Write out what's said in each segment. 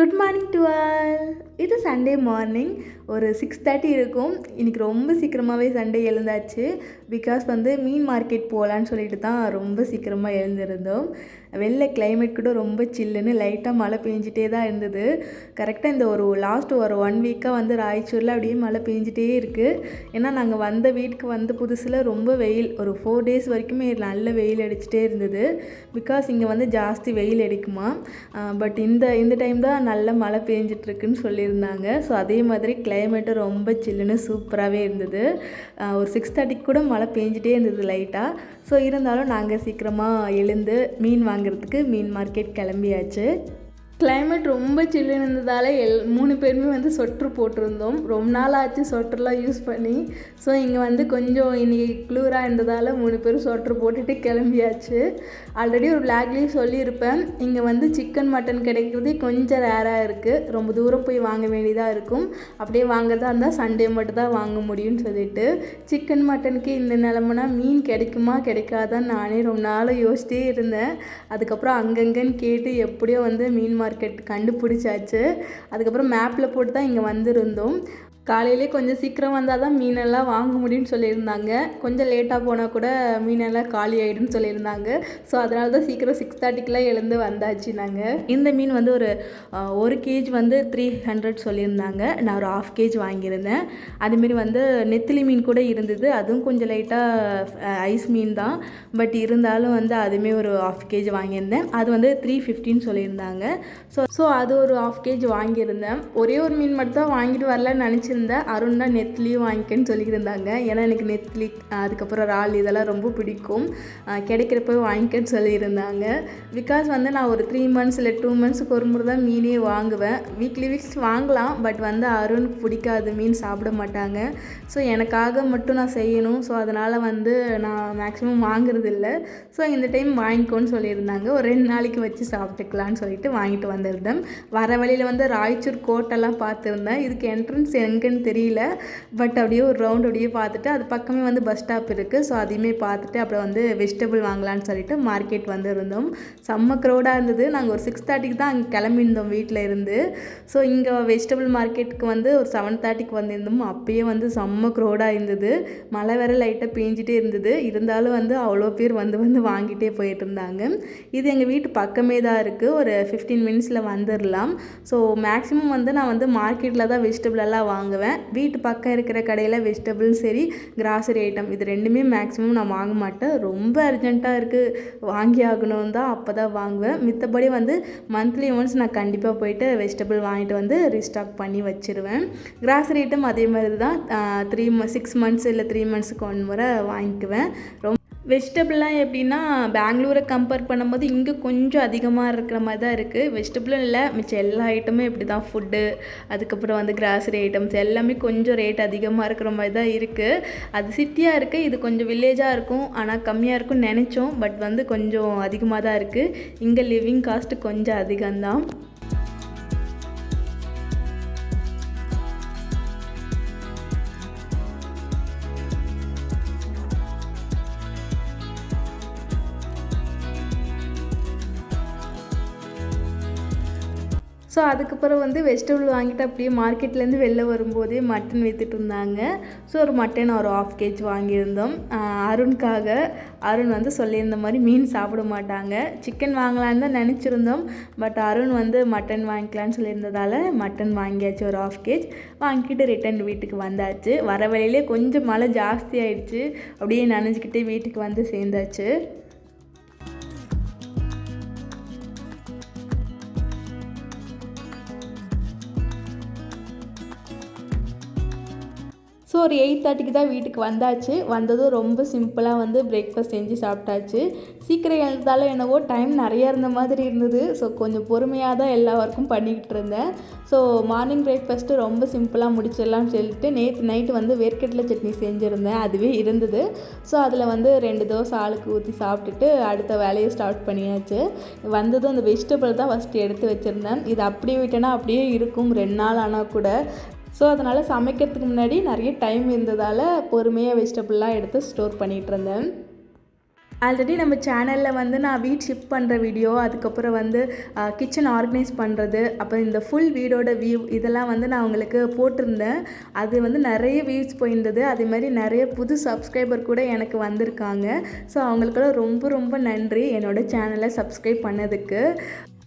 Good morning to all இது Sunday morning ஒரு six thirty இருக்கும். இன்றைக்கி ரொம்ப சீக்கிரமாகவே சண்டே எழுந்தாச்சு. பிகாஸ் வந்து மீன் மார்க்கெட் போகலான்னு சொல்லிட்டு தான் ரொம்ப சீக்கிரமாக எழுந்திருந்தோம். வெளில கிளைமேட் கூட ரொம்ப சில்லுன்னு லைட்டாக மழை பெஞ்சிட்டே தான் இருந்தது. கரெக்டாக இந்த ஒரு லாஸ்ட் ஒரு ஒன் வீக்காக வந்து ராய்ச்சூரில் அப்படியே மழை பெஞ்சிட்டே இருக்குது ஏன்னா நாங்கள் வந்த வீட்டுக்கு வந்த புதுசில் ரொம்ப வெயில். ஒரு ஃபோர் டேஸ் வரைக்குமே நல்ல வெயில் அடிச்சிட்டே இருந்தது. பிகாஸ் இங்கே வந்து ஜாஸ்தி வெயில் அடிக்குமா. பட் இந்த இந்த டைம் தான் நல்ல மழை பெஞ்சிட்ருக்குன்னு சொல்லியிருந்தாங்க. ஸோ அதே மாதிரி கிளைமேட்டும் ரொம்ப சில்லுன்னு சூப்பராகவே இருந்தது. ஒரு சிக்ஸ் தேர்ட்டிக்கு கூட மழை பெஞ்சிட்டே இருந்தது லைட்டாக ஸோ இருந்தாலும் நாங்கள் சீக்கிரமாக எழுந்து மீன் வாங்குறதுக்கு மீன் மார்க்கெட் கிளம்பியாச்சு. கிளைமேட் ரொம்ப சில்லுன்னு இருந்ததால் எல் மூணு பேருமே வந்து சொட்ரு போட்டிருந்தோம். ரொம்ப நாள் ஆச்சு சொட்டர்லாம் யூஸ் பண்ணி. ஸோ இங்கே வந்து கொஞ்சம் இன்னைக்கு குளிராக இருந்ததால் மூணு பேரும் சொட்ரு போட்டுட்டு கிளம்பியாச்சு. ஆல்ரெடி ஒரு பிளாக்லேயே சொல்லியிருப்பேன். இங்கே வந்து சிக்கன் மட்டன் கிடைக்கிறதே கொஞ்சம் ரேராக இருக்குது ரொம்ப தூரம் போய் வாங்க வேண்டியதாக இருக்கும். அப்படியே வாங்குறதா இருந்தால் சண்டே மட்டும் தான் வாங்க முடியும்னு சொல்லிட்டு சிக்கன் மட்டனுக்கு இந்த நிலமனா மீன் கிடைக்குமா கிடைக்காதான்னு நானே ரொம்ப நாளாக யோசிச்சிட்டே இருந்தேன். அதுக்கப்புறம் அங்கங்கன்னு கேட்டு எப்படியோ வந்து மீன் மார்க்கெட் கண்டுபிடிச்சாச்சு. அதுக்கப்புறம் மேப்பில் போட்டு தான் இங்கே வந்திருந்தோம். காலையிலே கொஞ்சம் சீக்கிரம் வந்தால் தான் மீனெல்லாம் வாங்க முடியும்னு சொல்லியிருந்தாங்க. கொஞ்சம் லேட்டாக போனால் கூட மீனெல்லாம் காலி ஆகிடும்னு சொல்லியிருந்தாங்க. ஸோ அதனால தான் சீக்கிரம் சிக்ஸ் தேர்ட்டிக்கெலாம் எழுந்து வந்தாச்சு நாங்கள் இந்த மீன் வந்து ஒரு ஒரு கேஜ் வந்து த்ரீ ஹண்ட்ரட் சொல்லியிருந்தாங்க. நான் ஒரு ஆஃப் கேஜ் வாங்கியிருந்தேன். அதுமாரி வந்து நெத்திலி மீன் கூட இருந்தது. அதுவும் கொஞ்சம் லைட்டாக ஐஸ் மீன் தான். பட் இருந்தாலும் வந்து அதுவுமே ஒரு ஆஃப் கேஜ் வாங்கியிருந்தேன். அது வந்து த்ரீ ஃபிஃப்டின்னு சொல்லியிருந்தாங்க. ஸோ ஸோ அது ஒரு ஆஃப் கேஜ் வாங்கியிருந்தேன். ஒரே ஒரு மீன் மட்டும் தான் வாங்கிட்டு வரலன்னு நினச்சிருந்தேன் அருண் தான் நெத்திலியும் வாங்கிக்கன்னு சொல்லியிருந்தாங்க ஏன்னா எனக்கு நெத்லி அதுக்கப்புறம் இறால் இதெல்லாம் ரொம்ப பிடிக்கும். கிடைக்கிறப்ப வாங்கிக்கன்னு சொல்லியிருந்தாங்க. பிகாஸ் வந்து நான் ஒரு த்ரீ மந்த்ஸ் இல்லை டூ மந்த்ஸுக்கு ஒரு முறை தான் மீனே வாங்குவேன். வீக்லி வீக்ஸ் வாங்கலாம் பட் வந்து அருணுக்கு பிடிக்காது மீன் சாப்பிட மாட்டாங்க. ஸோ எனக்காக மட்டும் நான் செய்யணும். ஸோ அதனால் வந்து நான் மேக்ஸிமம் வாங்குறதில்ல. ஸோ இந்த டைம் வாங்கிக்கோன்னு சொல்லியிருந்தாங்க. ஒரு ரெண்டு நாளைக்கு வச்சு சாப்பிட்டுக்கலான்னு சொல்லிட்டு வாங்கிட்டு வந்திருந்தேன். வர வழியில் வந்து ராய்ச்சூர் கோட்டெல்லாம் பார்த்துருந்தேன். இதுக்கு என்ட்ரன்ஸ் எங்கேன்னு தெரியல. பட் அப்படியே ஒரு ரவுண்ட் அப்படியே பார்த்துட்டு அது பக்கமே வந்து பஸ் ஸ்டாப் இருக்குது ஸோ அதையுமே பார்த்துட்டு அப்புறம் வந்து வெஜிடபிள் வாங்கலான்னு சொல்லிட்டு மார்க்கெட் வந்துருந்தோம். செம்ம க்ரௌடாக இருந்தது. நாங்கள் ஒரு சிக்ஸ் தேர்ட்டிக்கு தான் அங்கே கிளம்பியிருந்தோம் வீட்டில் இருந்து. ஸோ இங்கே வெஜிடபிள் மார்க்கெட்டுக்கு வந்து ஒரு செவன் தேர்ட்டிக்கு வந்திருந்தோம். அப்பயே வந்து செம்ம க்ரௌடாக இருந்தது. மழை வேற லைட்டாக பேஞ்சிட்டே இருந்தது. இருந்தாலும் வந்து அவ்வளோ பேர் வந்து வந்து வாங்கிட்டே போயிட்டு இருந்தாங்க. இது எங்கள் வீட்டு பக்கமே தான் இருக்குது ஒரு ஃபிஃப்டீன் மினிட்ஸில் வந்துடலாம் ஸோ மேக்ஸிமம் வந்து நான் வந்து மார்க்கெட்டில் தான் வெஜிடபிள் எல்லாம் வாங்குவேன். வாங்குவேன். வீட்டு பக்கம் இருக்கிற கடையில் வெஜிடபிள் சரி கிராசரி ஐட்டம் இது ரெண்டுமே மேக்ஸிமம் நான் வாங்க மாட்டேன். ரொம்ப அர்ஜென்ட்டாக இருக்குது வாங்கி ஆகணும் தான் அப்போ தான் வாங்குவேன். மித்தபடி வந்து மந்த்லி ஒன்ஸ் நான் கண்டிப்பாக போயிட்டு வெஜிடபிள் வாங்கிட்டு வந்து ரீஸ்டாக் பண்ணி வச்சிருவேன். கிராசரி ஐட்டம் அதே மாதிரி தான் த்ரீ சிக்ஸ் மந்த்ஸ் இல்லை த்ரீ மந்த்ஸுக்கு ஒன் முறை வாங்கிக்குவேன். ரொம்ப வெஜிடபிள்லாம் எப்படின்னா பெங்களூரை கம்பேர் பண்ணும்போது இங்கே கொஞ்சம் அதிகமாக இருக்கிற மாதிரி தான் இருக்குது வெஜிடபிளும் இல்லை மிச்சம் எல்லா ஐட்டமும் இப்படி தான் ஃபுட்டு அதுக்கப்புறம் வந்து கிராசரி ஐட்டம்ஸ் எல்லாமே கொஞ்சம் ரேட் அதிகமாக இருக்கிற மாதிரி தான் இருக்குது அது சிட்டியாக இருக்குது இது கொஞ்சம் வில்லேஜாக இருக்கும். ஆனால் கம்மியாக இருக்கும்னு நினச்சோம். பட் வந்து கொஞ்சம் அதிகமாக தான் இருக்குது இங்கே லிவிங் காஸ்ட் கொஞ்சம் அதிகம்தான். ஸோ அதுக்கப்புறம் வந்து வெஜிடபிள் வாங்கிட்டு அப்படியே மார்க்கெட்லேருந்து வெளில வரும்போதே மட்டன் விற்றுட்டு இருந்தாங்க. ஸோ ஒரு மட்டன் ஒரு ஆஃப் கேஜ் வாங்கியிருந்தோம். அருணுக்காக அருண் வந்து சொல்லியிருந்த மாதிரி மீன் சாப்பிட மாட்டாங்க. சிக்கன் வாங்கலான்னு தான் நினச்சிருந்தோம். பட் அருண் வந்து மட்டன் வாங்கிக்கலான்னு சொல்லியிருந்ததால் மட்டன் வாங்கியாச்சு ஒரு ஆஃப் கேஜ் வாங்கிட்டு ரிட்டன் வீட்டுக்கு வந்தாச்சு. வர வழியிலே கொஞ்சம் மழை ஜாஸ்தி ஆயிடுச்சு. அப்படியே நனைஞ்சிக்கிட்டே வீட்டுக்கு வந்து சேர்ந்தாச்சு. ஒரு எயிட் தேர்ட்டிக்கு தான் வீட்டுக்கு வந்தாச்சு. வந்ததும் ரொம்ப சிம்பிளாக வந்து பிரேக்ஃபாஸ்ட் செஞ்சு சாப்பிட்டாச்சு. சீக்கிரம் எழுந்தாலும் என்னவோ டைம் நிறையா இருந்த மாதிரி இருந்தது. ஸோ கொஞ்சம் பொறுமையாக தான் எல்லா ஒர்க்கும் பண்ணிக்கிட்டு இருந்தேன். ஸோ மார்னிங் பிரேக்ஃபாஸ்ட்டு ரொம்ப சிம்பிளாக முடிச்சிடலாம்னு சொல்லிட்டு நேற்று நைட்டு வந்து வேர்க்கடலை சட்னி செஞ்சுருந்தேன். அதுவே இருந்தது. ஸோ அதில் வந்து ரெண்டு தோசை ஆளுக்கு ஊற்றி சாப்பிட்டுட்டு அடுத்த வேலையை ஸ்டார்ட் பண்ணியாச்சு. வந்ததும் அந்த வெஜிடபிள் தான் ஃபஸ்ட்டு எடுத்து வச்சுருந்தேன். இது அப்படியே விட்டேன்னா அப்படியே இருக்கும். ரெண்டு நாள் ஆனால் கூட. ஸோ அதனால் சமைக்கிறதுக்கு முன்னாடி நிறைய டைம் இருந்ததால் பொறுமையாக வெஜிடபிள்லாம் எடுத்து ஸ்டோர் பண்ணிகிட்டு இருந்தேன். ஆல்ரெடி நம்ம சேனலில் வந்து நான் வீட் ஷிஃப்ட் பண்ணுற வீடியோ அதுக்கப்புறம் வந்து கிச்சன் ஆர்கனைஸ் பண்ணுறது அப்புறம் இந்த ஃபுல் வீடோட வியூ இதெல்லாம் வந்து நான் உங்களுக்கு போட்டிருந்தேன். அது வந்து நிறைய வியூஸ் போயிருந்தது. அதே மாதிரி நிறைய புது சப்ஸ்கிரைபர் கூட எனக்கு வந்திருக்காங்க. ஸோ அவங்களுக்கெல்லாம் ரொம்ப ரொம்ப நன்றி என்னோடய சேனலை சப்ஸ்கிரைப் பண்ணதுக்கு.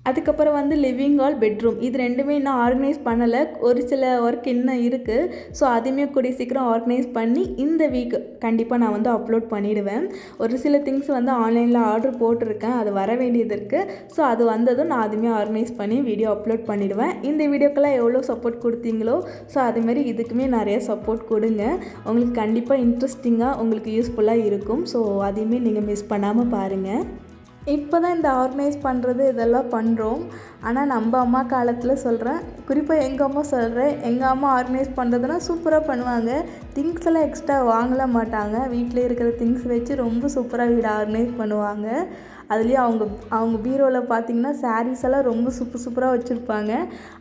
அதுக்கப்புறம் வந்து லிவிங் ஹால் பெட்ரூம் இது ரெண்டுமே இன்னும் ஆர்கனைஸ் பண்ணலை. ஒரு சில ஒர்க் இன்னும் இருக்குது ஸோ அதையுமே கூடிய சீக்கிரம் ஆர்கனைஸ் பண்ணி இந்த வீக் கண்டிப்பாக நான் வந்து அப்லோட் பண்ணிவிடுவேன் ஒரு சில திங்ஸ் வந்து ஆன்லைனில் ஆர்டர் போட்டிருக்கேன். அது வர வேண்டியது இருக்குது ஸோ அது வந்ததும் நான் அதுவுமே ஆர்கனைஸ் பண்ணி வீடியோ அப்லோட் பண்ணிவிடுவேன் இந்த வீடியோக்கெல்லாம் எவ்வளோ சப்போர்ட் கொடுத்தீங்களோ ஸோ அதுமாரி இதுக்குமே நிறைய சப்போர்ட் கொடுங்க. உங்களுக்கு கண்டிப்பாக இன்ட்ரெஸ்டிங்காக உங்களுக்கு யூஸ்ஃபுல்லாக இருக்கும். ஸோ அதையுமே நீங்கள் மிஸ் பண்ணாமல் பாருங்கள் இப்போ தான் இந்த ஆர்கனைஸ் பண்ணுறது இதெல்லாம் பண்ணுறோம் ஆனால் நம்ம அம்மா காலத்தில் சொல்கிறேன் குறிப்பாக எங்கள் அம்மா சொல்கிறேன் எங்கள் அம்மா ஆர்கனைஸ் பண்ணுறதுனா சூப்பராக பண்ணுவாங்க. திங்ஸ் எல்லாம் எக்ஸ்ட்ரா வாங்கல மாட்டாங்க. வீட்டில் இருக்கிற திங்ஸ் வச்சு ரொம்ப சூப்பராக வீடு ஆர்கனைஸ் பண்ணுவாங்க. அதுலேயும் அவங்க அவங்க பீரோவில் பார்த்தீங்கன்னா சாரீஸ் எல்லாம் ரொம்ப சூப்பர் சூப்பராக வச்சுருப்பாங்க.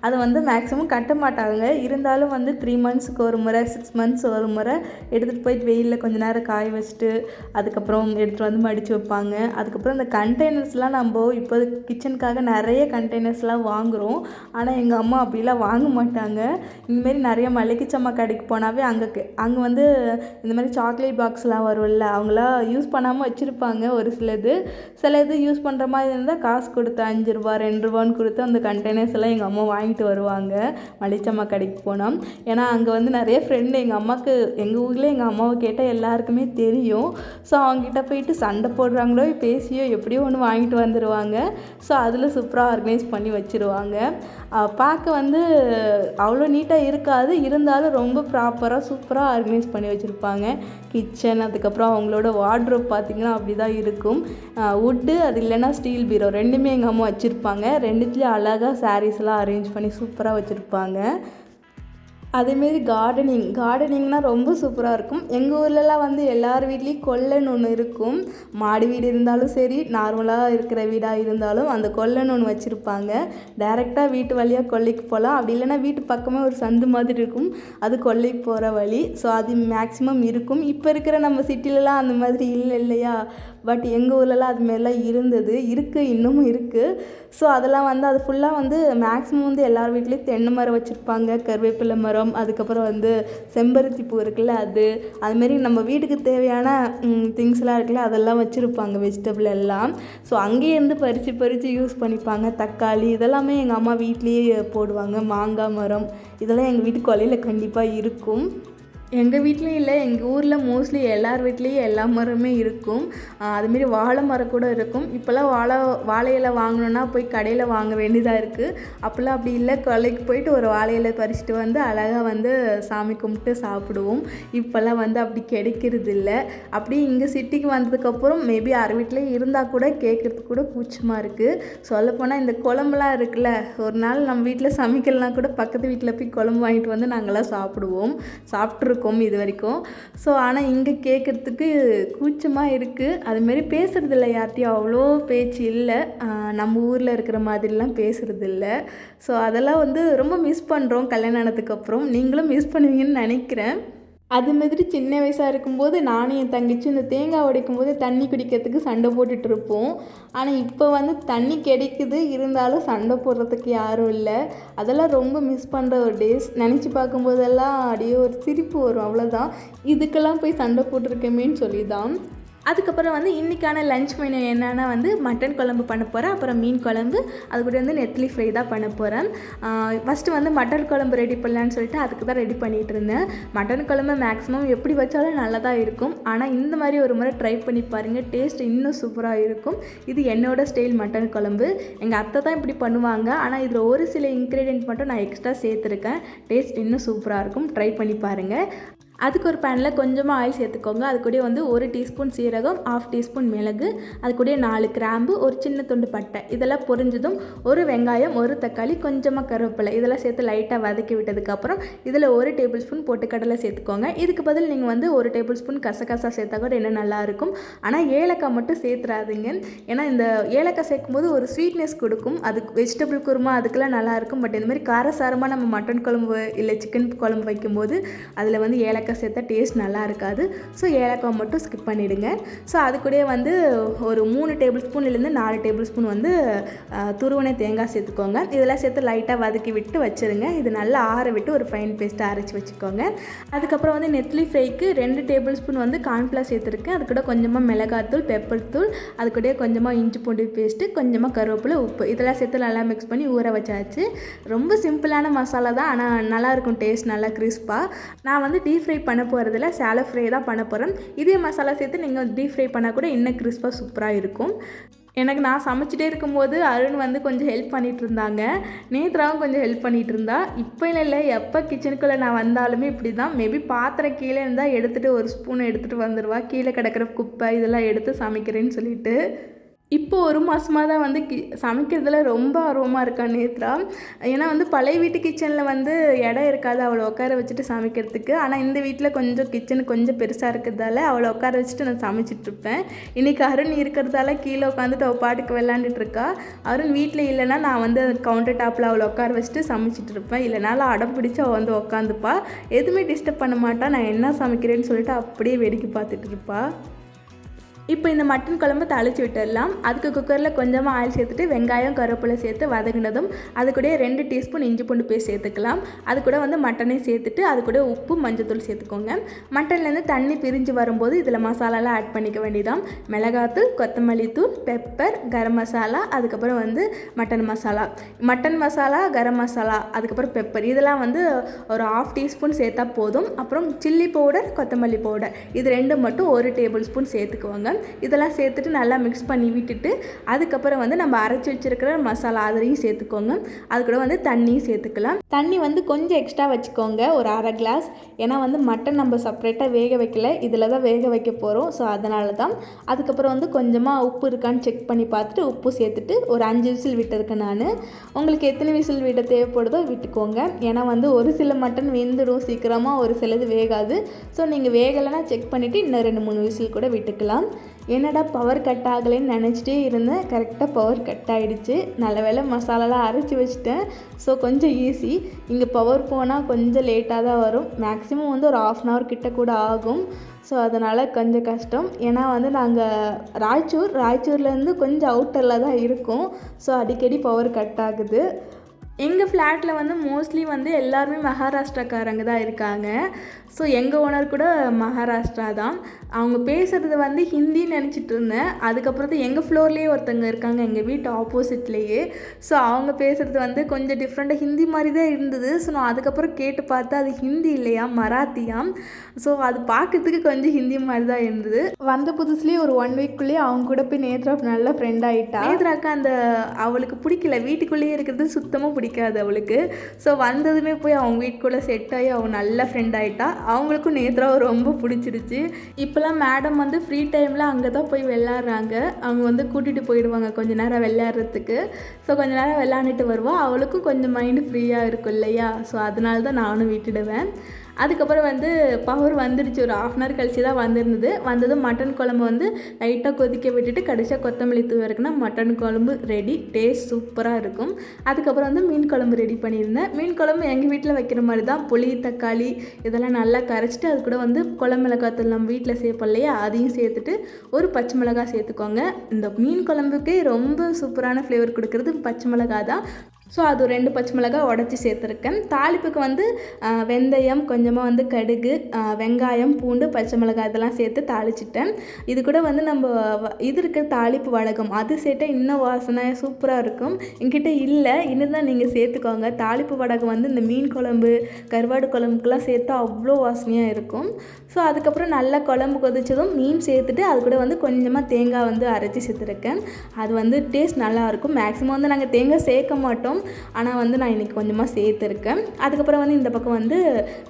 அதை வந்து மேக்ஸிமம் கட்ட மாட்டாங்க. இருந்தாலும் வந்து த்ரீ மந்த்ஸுக்கு ஒரு முறை சிக்ஸ் மந்த்ஸ் ஒரு முறை எடுத்துகிட்டு போயிட்டு வெயிலில் கொஞ்ச நேரம் காய வச்சுட்டு அதுக்கப்புறம் எடுத்துகிட்டு வந்து மடித்து வைப்பாங்க. அதுக்கப்புறம் இந்த கண்டெய்னர்ஸ்லாம் நம்ம இப்போ கிச்சனுக்காக நிறைய கண்டெய்னர்ஸ்லாம் வாங்குகிறோம் ஆனால் எங்கள் அம்மா அப்படிலாம் வாங்க மாட்டாங்க. இந்தமாரி நிறைய மளிகை சாமான் கடைக்கு போனாவே அங்கே அங்கே வந்து இந்த மாதிரி சாக்லேட் பாக்ஸ்லாம் வரும்ல அவங்களாம் யூஸ் பண்ணாமல் வச்சுருப்பாங்க ஒரு சிலது. சில இது யூஸ் பண்ணுற மாதிரி இருந்தால் காசு கொடுத்து அஞ்சு ரூபா ரெண்டு ரூபான்னு கொடுத்து அந்த கண்டெய்னர்ஸ் எல்லாம் எங்கள் அம்மா வாங்கிட்டு வருவாங்க. மளிச்சம்மா கடைக்கு போனால் ஏன்னா அங்கே வந்து நிறைய ஃப்ரெண்டு எங்கள் அம்மாவுக்கு எங்கள் ஊரில் எங்கள் அம்மாவை கேட்டால் எல்லாருக்குமே தெரியும். ஸோ அவங்ககிட்ட போயிட்டு சண்டை போடுறாங்களோ பேசியோ எப்படியோ ஒன்று வாங்கிட்டு வந்துடுவாங்க ஸோ அதில் சூப்பராக ஆர்கனைஸ் பண்ணி வச்சுருவாங்க. பார்க்க வந்து அவ்வளோ நீட்டாக இருக்காது. இருந்தாலும் ரொம்ப ப்ராப்பராக சூப்பராக ஆர்கனைஸ் பண்ணி வச்சுருப்பாங்க. கிச்சன் அதுக்கப்புறம் அவங்களோட வார்ட்ரோப் பார்த்திங்கன்னா அப்படி தான் இருக்கும் வுட்டு அது இல்லைன்னா ஸ்டீல் பீரோ. ரெண்டுமே எங்கள் அம்மா வச்சுருப்பாங்க. ரெண்டுத்துலேயும் அழகாக சாரீஸ்லாம் அரேஞ்ச் பண்ணி சூப்பராக வச்சுருப்பாங்க. அதேமாரி கார்டனிங் கார்டனிங்னால் ரொம்ப சூப்பராக இருக்கும். எங்கள் ஊர்லலாம் வந்து எல்லார் வீட்லேயும் கொல்லைன்னு ஒன்று இருக்கும். மாடி வீடு இருந்தாலும் சரி நார்மலாக இருக்கிற வீடாக இருந்தாலும் அந்த கொல்லைன்னு ஒன்று வச்சுருப்பாங்க. டேரெக்டாக வீட்டு வழியாக கொல்லைக்கு போகலாம் அப்படி இல்லைன்னா வீட்டு பக்கமே ஒரு சந்து மாதிரி இருக்கும். அது கொல்லைக்கு போகிற வழி. ஸோ அது மேக்ஸிமம் இருக்கும். இப்போ இருக்கிற நம்ம சிட்டிலலாம் அந்த மாதிரி இல்லை இல்லையா? பட் எங்கள் ஊர்லலாம் அது மாரிலாம் இருந்தது. இருக்குது இன்னமும் இருக்குது ஸோ அதெல்லாம் வந்து அது ஃபுல்லாக வந்து மேக்ஸிமம் வந்து எல்லார் வீட்லேயும் தென்னை மரம் வச்சுருப்பாங்க. கருவேப்பிலை மரம் அதுக்கப்புறம் வந்து செம்பருத்தி பூ இருக்குல்ல அது. அதுமாரி நம்ம வீட்டுக்கு தேவையான திங்ஸ்லாம் இருக்குல்ல அதெல்லாம் வச்சுருப்பாங்க வெஜிடபிள் எல்லாம். ஸோ அங்கேயே இருந்து பறித்து பறித்து யூஸ் பண்ணிப்பாங்க. தக்காளி இதெல்லாமே எங்கள் அம்மா வீட்லேயே போடுவாங்க. மாங்காய் மரம் இதெல்லாம் எங்கள் வீட்டு கொலையில் கண்டிப்பாக இருக்கும். எங்கள் வீட்லேயும் இல்லை எங்கள் ஊரில் மோஸ்ட்லி எல்லார் வீட்லேயும் எல்லா மரமே இருக்கும். அதுமாரி வாழை மரம் கூட இருக்கும். இப்போல்லாம் வாழை வாழை இலை வாங்கணுன்னா போய் கடையில் வாங்க வேண்டியதாக இருக்குது அப்போல்லாம் அப்படி இல்லை கொலைக்கு போயிட்டு ஒரு வாழை இலை பறிச்சுட்டு வந்து அழகாக வந்து சாமி கும்பிட்டு சாப்பிடுவோம். இப்போல்லாம் வந்து அப்படி கிடைக்கிறது இல்லை. அப்படி இங்கே சிட்டிக்கு வந்ததுக்கப்புறம் மேபி யார் வீட்டில் இருந்தால் கூட கேட்குறதுக்கு கூட கூச்சமாக இருக்குது சொல்லப்போனால் இந்த குழம்புலாம் இருக்குல்ல ஒரு நாள் நம்ம வீட்டில் சமைக்கலாம் கூட பக்கத்து வீட்டில் போய் குழம்பு வாங்கிட்டு வந்து நாங்கள்லாம் சாப்பிடுவோம். சாப்பிட்ருக்கோம் இருக்கும் இது வரைக்கும். ஸோ ஆனால் இங்கே கேட்குறதுக்கு கூச்சமாக இருக்குது அதுமாரி பேசுகிறதில்ல யார்கிட்டையும். அவ்வளோ பேச்சு இல்லை. நம்ம ஊரில் இருக்கிற மாதிரிலாம் பேசுகிறது இல்லை ஸோ அதெல்லாம் வந்து ரொம்ப மிஸ் பண்ணுறோம் கல்யாணம் ஆனதுக்கப்புறம் நீங்களும் மிஸ் பண்ணுவீங்கன்னு நினைக்கிறேன். அது மாதிரி சின்ன வயசாக இருக்கும்போது நானும் என் தங்கச்சி இந்த தேங்காய் உடைக்கும் போது தண்ணி குடிக்கிறதுக்கு சண்டை போட்டுட்டு இருப்போம் ஆனால் இப்போ வந்து தண்ணி கிடைக்குது. இருந்தாலும் சண்டை போடுறதுக்கு யாரும் இல்லை. அதெல்லாம் ரொம்ப மிஸ் பண்ணுற ஒரு டேஸ் நினச்சி பார்க்கும்போதெல்லாம் அப்படியே ஒரு சிரிப்பு வரும். அவ்வளோதான் இதுக்கெல்லாம் போய் சண்டை போட்டிருக்கேமேன்னு சொல்லி தான் அதுக்கப்புறம் வந்து இன்றைக்கான லஞ்ச் மெனு என்னென்னா வந்து மட்டன் குழம்பு பண்ண போகிறேன் அப்புறம் மீன் குழம்பு. அது கூட வந்து நெத்லி ஃப்ரை தான் பண்ண போகிறேன் ஃபஸ்ட்டு வந்து மட்டன் குழம்பு ரெடி பண்ணலான்னு சொல்லிட்டு அதுக்கு தான் ரெடி பண்ணிகிட்டு இருந்தேன். மட்டன் குழம்பு மேக்ஸிமம் எப்படி வச்சாலும் நல்லா தான் இருக்கும். ஆனால் இந்த மாதிரி ஒரு முறை ட்ரை பண்ணி பாருங்கள் டேஸ்ட் இன்னும் சூப்பராக இருக்கும். இது என்னோடய ஸ்டைல் மட்டன் குழம்பு. எங்கள் அத்தை தான் இப்படி பண்ணுவாங்க. ஆனால் இதில் ஒரு சில இன்க்ரீடியன்ட் மட்டும் நான் எக்ஸ்ட்ரா சேர்த்துருக்கேன். டேஸ்ட் இன்னும் சூப்பராக இருக்கும். ட்ரை பண்ணி பாருங்கள் அதுக்கு ஒரு பேனில் கொஞ்சமாக ஆயில் சேர்த்துக்கோங்க. அது கூட வந்து ஒரு டீஸ்பூன் சீரகம் ஆஃப் டீஸ்பூன் மிளகு அது கூட நாலு கிராம்பு ஒரு சின்ன துண்டு பட்டை. இதெல்லாம் பொரிஞ்சதும் ஒரு வெங்காயம் ஒரு தக்காளி கொஞ்சமாக கருவேப்பிலை. இதெல்லாம் சேர்த்து லைட்டாக வதக்கி விட்டதுக்கப்புறம் இதில் ஒரு டேபிள் ஸ்பூன் பொட்டுக்கடலை சேர்த்துக்கோங்க. இதுக்கு பதில் நீங்கள் வந்து ஒரு டேபிள் ஸ்பூன் கசகசா சேர்த்தா கூட இன்னும் நல்லாயிருக்கும் ஆனால் ஏலக்காய் மட்டும் சேர்த்துறாதீங்க. ஏன்னா இந்த ஏலக்காய் சேர்க்கும்போது ஒரு ஸ்வீட்னஸ் கொடுக்கும். அதுக்கு வெஜிடபிள் குருமா அதுக்கெல்லாம் நல்லாயிருக்கும் பட் இந்த மாதிரி காரசாரமாக நம்ம மட்டன் குழம்பு இல்லை சிக்கன் குழம்பு வைக்கும்போது அதில் வந்து ஏலக்காய் ஏலக்காய் சேர்த்தா டேஸ்ட் நல்லா இருக்காது. ஸோ ஏலக்காய் மட்டும் ஸ்கிப் பண்ணிவிடுங்க ஸோ அது கூட வந்து ஒரு மூணு டேபிள் ஸ்பூன்லேருந்து நாலு டேபிள் ஸ்பூன் வந்து துருவனை தேங்காய் சேர்த்துக்கோங்க. இதெல்லாம் சேர்த்து லைட்டாக வதக்கி விட்டு வச்சுருங்க. இது நல்லா ஆற விட்டு ஒரு ஃபைன் பேஸ்ட்டாக அரைச்சி வச்சுக்கோங்க. அதுக்கப்புறம் வந்து நெத்லி ஃப்ரைக்கு ரெண்டு டேபிள் ஸ்பூன் வந்து கார்ன்ஃப்ளவர் சேர்த்துருக்கேன். அது கூட கொஞ்சமாக மிளகாத்தூள் பெப்பர் தூள் அது கூட கொஞ்சமாக இஞ்சி பூண்டு பேஸ்ட்டு கொஞ்சமாக கருவேப்பிலை உப்பு. இதெல்லாம் சேர்த்து நல்லா மிக்ஸ் பண்ணி ஊற வச்சாச்சு. ரொம்ப சிம்பிளான மசாலா தான் ஆனால் நல்லாயிருக்கும் டேஸ்ட் நல்லா கிறிஸ்பாக நான் வந்து டீப் ஃப்ரை பண்ண போகிறதில்ல சேலை ஃப்ரை தான் பண்ண போகிறேன் இதே மசாலா சேர்த்து நீங்கள் டீப் ஃப்ரை பண்ணால் கூட இன்னும் கிறிஸ்பாக சூப்பராக இருக்கும். எனக்கு நான் சமைச்சிட்டே இருக்கும்போது அருண் வந்து கொஞ்சம் ஹெல்ப் பண்ணிகிட்டு இருந்தாங்க. நேத்ராவும் கொஞ்சம் ஹெல்ப் பண்ணிகிட்டு இருந்தா. இப்போ இல்லை எப்போ கிச்சனுக்குள்ளே நான் வந்தாலுமே இப்படி தான் மேபி பாத்திரம் கீழே இருந்தால் எடுத்துகிட்டு ஒரு ஸ்பூன் எடுத்துகிட்டு வந்துடுவா கீழே கிடக்கிற குப்பை இதெல்லாம் எடுத்து சமைக்கிறேன்னு சொல்லிட்டு. இப்போ ஒரு மாதமாக தான் வந்து கி சமைக்கிறதுல ரொம்ப ஆர்வமாக இருக்கா நேத்ரா? ஏன்னா வந்து பழைய வீட்டு கிச்சனில் வந்து இடம் இருக்காது அவளை உட்கார வச்சுட்டு சமைக்கிறதுக்கு. ஆனால் இந்த வீட்டில் கொஞ்சம் கிச்சன் கொஞ்சம் பெருசாக இருக்கிறதால அவளை உட்கார வச்சுட்டு நான் சமைச்சிட்ருப்பேன் இன்றைக்கி அருண் இருக்கிறதால கீழே உட்காந்துட்டு அவள் பாட்டுக்கு விளாண்டுட்டு இருக்கா. அருண் வீட்டில் இல்லைன்னா நான் வந்து கவுண்டர் டாப்பில் அவளை உட்கார வச்சுட்டு சமைச்சிட்டு இருப்பேன். இல்லைனாலும் அடம் பிடிச்சி அவள் வந்து உட்காந்துப்பா. எதுவுமே டிஸ்டர்ப் பண்ண மாட்டா. நான் என்ன சமைக்கிறேன்னு சொல்லிட்டு அப்படியே வேடிக்கை பார்த்துட்டு இருப்பா. இப்போ இந்த மட்டன் குழம்பு தாளித்து விட்டுடலாம். அதுக்கு குக்கரில் கொஞ்சமாக ஆயில் சேர்த்துட்டு வெங்காயம் கருவேப்பிலை சேர்த்து வதங்கினதும் அது கூட ரெண்டு டீஸ்பூன் இஞ்சி பூண்டு பேஸ்ட் சேர்த்துக்கலாம். அது கூட வந்து மட்டனையும் சேர்த்துட்டு அது கூட உப்பு மஞ்சத்தூள் சேர்த்துக்கோங்க. மட்டன்லேருந்து தண்ணி பிரிஞ்சு வரும்போது இதில் மசாலாலாம் ஆட் பண்ணிக்க வேண்டியதான் மிளகாத்தூள் கொத்தமல்லி தூள் பெப்பர் கரம் மசாலா அதுக்கப்புறம் வந்து மட்டன் மசாலா. மட்டன் மசாலா கரம் மசாலா அதுக்கப்புறம் பெப்பர். இதெல்லாம் வந்து ஒரு ஆஃப் டீஸ்பூன் சேர்த்தா போதும். அப்புறம் சில்லி பவுடர் கொத்தமல்லி பவுடர். இது ரெண்டு மட்டும் ஒரு டேபிள் ஸ்பூன் சேர்த்துக்குவாங்க இதெல்லாம் சேர்த்துட்டு நல்லா மிக்ஸ் பண்ணி விட்டுட்டு அதுக்கப்புறம் வந்து நம்ம அரைச்சி வச்சிருக்கிற மசாலா அதையும் சேர்த்துக்கோங்க. அது கூட வந்து தண்ணியும் சேர்த்துக்கலாம். தண்ணி வந்து கொஞ்சம் எக்ஸ்ட்ரா வச்சுக்கோங்க. ஒரு அரை கிளாஸ் ஏன்னா வந்து மட்டன் நம்ம செப்பரேட்டாக வேக வைக்கல. இதில் தான் வேக வைக்க போகிறோம் ஸோ அதனால தான் அதுக்கப்புறம் வந்து கொஞ்சமாக உப்பு இருக்கான்னு செக் பண்ணி பார்த்துட்டு உப்பு சேர்த்துட்டு ஒரு அஞ்சு விசில் விட்டுருக்கேன் நான். உங்களுக்கு எத்தனை விசில் விட தேவைப்படுதோ விட்டுக்கோங்க. ஏன்னா வந்து ஒரு சில மட்டன் வெந்துடும் சீக்கிரமாக ஒரு சிலது வேகாது. ஸோ நீங்கள் வேகலைன்னா செக் பண்ணிவிட்டு இன்னும் ரெண்டு மூணு விசில் கூட விட்டுக்கலாம். என்னடா பவர் கட் ஆகலைன்னு நினச்சிட்டே இருந்தேன். கரெக்டாக பவர் கட் ஆகிடுச்சு நல்ல வேளை மசாலாலாம் அரைச்சி வச்சுட்டேன். ஸோ கொஞ்சம் ஈஸி இங்கே பவர் போனால் கொஞ்சம் லேட்டாக தான் வரும். மேக்ஸிமம் வந்து ஒரு ஆஃப் அன் ஹவர் கிட்ட கூட ஆகும். ஸோ அதனால் கொஞ்சம் கஷ்டம். ஏன்னா வந்து நாங்கள் ராய்ச்சூர் ராய்ச்சூர்லேருந்து கொஞ்சம் அவுட்டரில் தான் இருக்கோம். ஸோ அடிக்கடி பவர் கட் ஆகுது. எங்கள் ஃப்ளாட்டில் வந்து மோஸ்ட்லி வந்து எல்லாருமே மகாராஷ்டிராக்காரங்க தான் இருக்காங்க. ஸோ எங்கள் ஓனர் கூட மகாராஷ்டிரா தான். அவங்க பேசுகிறது வந்து ஹிந்தின்னு நினச்சிட்டு இருந்தேன். அதுக்கப்புறம் தான் எங்கள் ஃப்ளோர்லேயே ஒருத்தங்க இருக்காங்க எங்கள் வீட்டு ஆப்போசிட்லேயே ஸோ அவங்க பேசுகிறது வந்து கொஞ்சம் டிஃப்ரெண்ட்டாக ஹிந்தி மாதிரி தான் இருந்தது. ஸோ நான் அதுக்கப்புறம் கேட்டு பார்த்தா அது ஹிந்தி இல்லையா மராத்தியாம் ஸோ அது பார்க்கறதுக்கு கொஞ்சம் ஹிந்தி மாதிரி தான் இருந்தது. வந்த புதுசுலேயே ஒரு ஒன் வீக்குள்ளேயே அவங்க கூட போய் நேத்ரா நல்ல ஃப்ரெண்ட் ஆகிட்டா நேத்ராக்கு அந்த அவளுக்கு பிடிக்கல. வீட்டுக்குள்ளேயே இருக்கிறது சுத்தமாக பிடிக்காது அவளுக்கு. ஸோ வந்ததுமே போய் அவங்க வீட்டுக்குள்ளே செட் ஆகி அவள் நல்ல ஃப்ரெண்ட் ஆகிட்டா அவங்களுக்கும் நேத்ராவை ரொம்ப பிடிச்சிருச்சு. இப்போலாம் மேடம் வந்து ஃப்ரீ டைமில் அங்கே தான் போய் விளாட்றாங்க அவங்க வந்து கூட்டிகிட்டு போயிடுவாங்க கொஞ்ச நேரம் விளையாடுறதுக்கு. ஸோ கொஞ்ச நேரம் விளாண்டுட்டு வருவோம். அவளுக்கும் கொஞ்சம் மைண்டு ஃப்ரீயாக இருக்கும் இல்லையா? ஸோ அதனால தான் நானும் விட்டுடுவேன். அதுக்கப்புறம் வந்து பவர் வந்துடுச்சு. ஒரு ஆஃப் அன் ஹவர் கழிச்சு தான் வந்திருந்தது. வந்ததும் மட்டன் குழம்பு வந்து லைட்டாக கொதிக்க விட்டுட்டு கடைசியாக கொத்தமல்லி தூவி இருக்குன்னா மட்டன் குழம்பு ரெடி டேஸ்ட் சூப்பராக இருக்கும். அதுக்கப்புறம் வந்து மீன் குழம்பு ரெடி பண்ணியிருந்தேன். மீன் குழம்பு எங்கள் வீட்டில் வைக்கிற மாதிரி தான். புளி தக்காளி இதெல்லாம் நல்லா கரைச்சிட்டு அது கூட வந்து குழம்பு மிளகாத்தூள் நம்ம வீட்டில் சேர்ப்போம் இல்லையா? அதையும் சேர்த்துட்டு ஒரு பச்சை மிளகா சேர்த்துக்கோங்க. இந்த மீன் குழம்புக்கே ரொம்ப சூப்பரான ஃப்ளேவர் கொடுக்குறது பச்சை மிளகா தான். ஸோ அது ரெண்டு பச்சை மிளகாய் உடச்சி சேர்த்துருக்கேன். தாளிப்புக்கு வந்து வெந்தயம் கொஞ்சமாக வந்து கடுகு வெங்காயம் பூண்டு பச்சை மிளகாய் இதெல்லாம் சேர்த்து தாளிச்சிட்டேன். இது கூட வந்து நம்ம வ- இது இருக்கிற தாளிப்பு வடகம் அது சேர்த்தா இன்னும் வாசனை சூப்பராக இருக்கும். என்கிட்ட இல்லை. இன்னும் தான் நீங்கள் சேர்த்துக்கோங்க. தாளிப்பு வடகம் வந்து இந்த மீன் குழம்பு கருவாடு குழம்புக்கெல்லாம் சேர்த்தா அவ்வளோ வாசனையாக இருக்கும். ஸோ அதுக்கப்புறம் நல்லா குழம்பு கொதிச்சதும் மீன் சேர்த்துட்டு அது கூட வந்து கொஞ்சமாக தேங்காய் வந்து அரைச்சி சேர்த்துருக்கேன். அது வந்து டேஸ்ட் நல்லாயிருக்கும் மேக்ஸிமம் வந்து நாங்கள் தேங்காய் சேர்க்க மாட்டோம். ஆனால் வந்து நான் இன்றைக்கி கொஞ்சமாக சேர்த்துருக்கேன். அதுக்கப்புறம் வந்து இந்த பக்கம் வந்து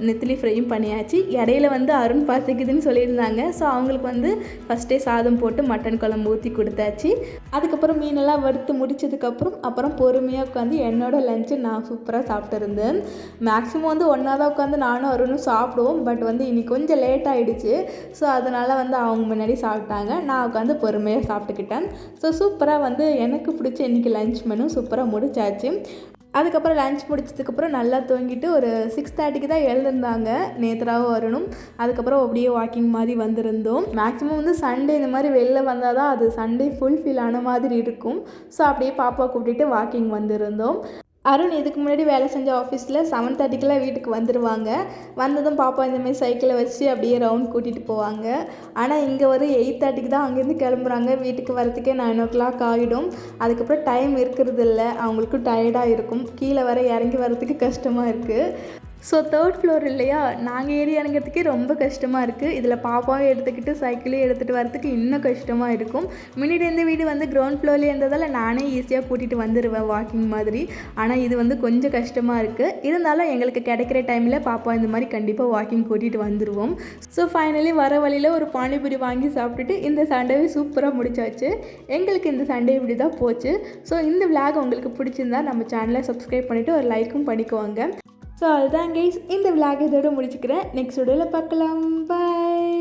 நெத்திலி ஃப்ரையும் பண்ணியாச்சு. இடையில வந்து அருண் பசிக்குதுன்னு சொல்லியிருந்தாங்க. ஸோ அவங்களுக்கு வந்து ஃபஸ்ட்டே சாதம் போட்டு மட்டன் குழம்பு ஊற்றி கொடுத்தாச்சு. அதுக்கப்புறம் மீனெல்லாம் வறுத்து முடிச்சதுக்கப்புறம் அப்புறம் பொறுமையாக உட்காந்து என்னோட லஞ்சு நான் சூப்பராக சாப்பிட்டுருந்தேன். மேக்ஸிமம் வந்து ஒன்றா தான் உட்காந்து நானும் அருணும் சாப்பிடுவோம். பட் வந்து இன்னைக்கு கொஞ்சம் லேட் ஆகிடுச்சு ஸோ அதனால் வந்து அவங்க முன்னாடி சாப்பிட்டாங்க. நான் உட்காந்து பொறுமையாக சாப்பிட்டுக்கிட்டேன். ஸோ சூப்பராக வந்து எனக்கு பிடிச்ச இன்றைக்கி லஞ்ச் மெனு சூப்பராக முடிச்சாச்சு. அதுக்கப்புறம் லஞ்ச் முடிச்சதுக்கப்புறம் நல்லா தூங்கிட்டு ஒரு சிக்ஸ் தேர்ட்டிக்கு தான் எழுந்திருந்தாங்க. நேத்ராவும் வரணும். அதுக்கப்புறம் அப்படியே வாக்கிங் மாதிரி வந்திருந்தோம். மேக்ஸிமம் வந்து சண்டே இந்த மாதிரி வெளில வந்தால் தான் அது சண்டே ஃபுல்ஃபில் ஆன மாதிரி இருக்கும். ஸோ அப்படியே பாப்பா கூட்டிகிட்டு வாக்கிங் வந்திருந்தோம். அருண் இதுக்கு முன்னாடி வேலை செஞ்ச ஆஃபீஸில் செவன் தேர்ட்டிக்கெலாம் வீட்டுக்கு வந்துடுவாங்க வந்ததும் பாப்பா இந்தமாரி சைக்கிளை வச்சு அப்படியே ரவுண்ட் கூட்டிகிட்டு போவாங்க. ஆனால் இங்கே ஒரு எயிட் தேர்ட்டிக்கு தான் அங்கேருந்து கிளம்புறாங்க. வீட்டுக்கு வரத்துக்கே நைன் ஓ கிளாக் ஆகிடும். அதுக்கப்புறம் டைம் இருக்கிறது இல்லை. அவங்களுக்கும் டயர்டாக இருக்கும். கீழே வர இறங்கி வரத்துக்கு கஷ்டமாக இருக்குது ஸோ தேர்ட் ஃப்ளோர் இல்லையா? நாங்கள் ஏறி இறங்கிறதுக்கே ரொம்ப கஷ்டமாக இருக்குது இதில் பாப்பாவும் எடுத்துக்கிட்டு சைக்கிளையும் எடுத்துகிட்டு வரத்துக்கு இன்னும் கஷ்டமாக இருக்கும். முன்னாடி இந்த வீடு வந்து கிரவுண்ட் ஃப்ளோர்லேயே இருந்ததால் நானே ஈஸியாக கூட்டிகிட்டு வந்துடுவேன் வாக்கிங் மாதிரி. ஆனால் இது வந்து கொஞ்சம் கஷ்டமாக இருக்குது இருந்தாலும் எங்களுக்கு கிடைக்கிற டைமில் பாப்பா இந்த மாதிரி கண்டிப்பாக வாக்கிங் கூட்டிகிட்டு வந்துடுவோம் ஸோ ஃபைனலி வர வழியில் ஒரு பானிபூரி வாங்கி சாப்பிட்டுட்டு இந்த சண்டேவே சூப்பராக முடிச்சாச்சு. எங்களுக்கு இந்த சண்டே இப்படி தான் போச்சு. ஸோ இந்த விளாக் உங்களுக்கு பிடிச்சிருந்தா நம்ம சேனலை சப்ஸ்கிரைப் பண்ணிவிட்டு ஒரு லைக்கும் பண்ணிக்குவாங்க ஸோ அதுதான் கைஸ் இந்த விளாக் இதோட முடிச்சுக்கிறேன். நெக்ஸ்ட் வீடியோவில் பார்க்கலாம். பாய்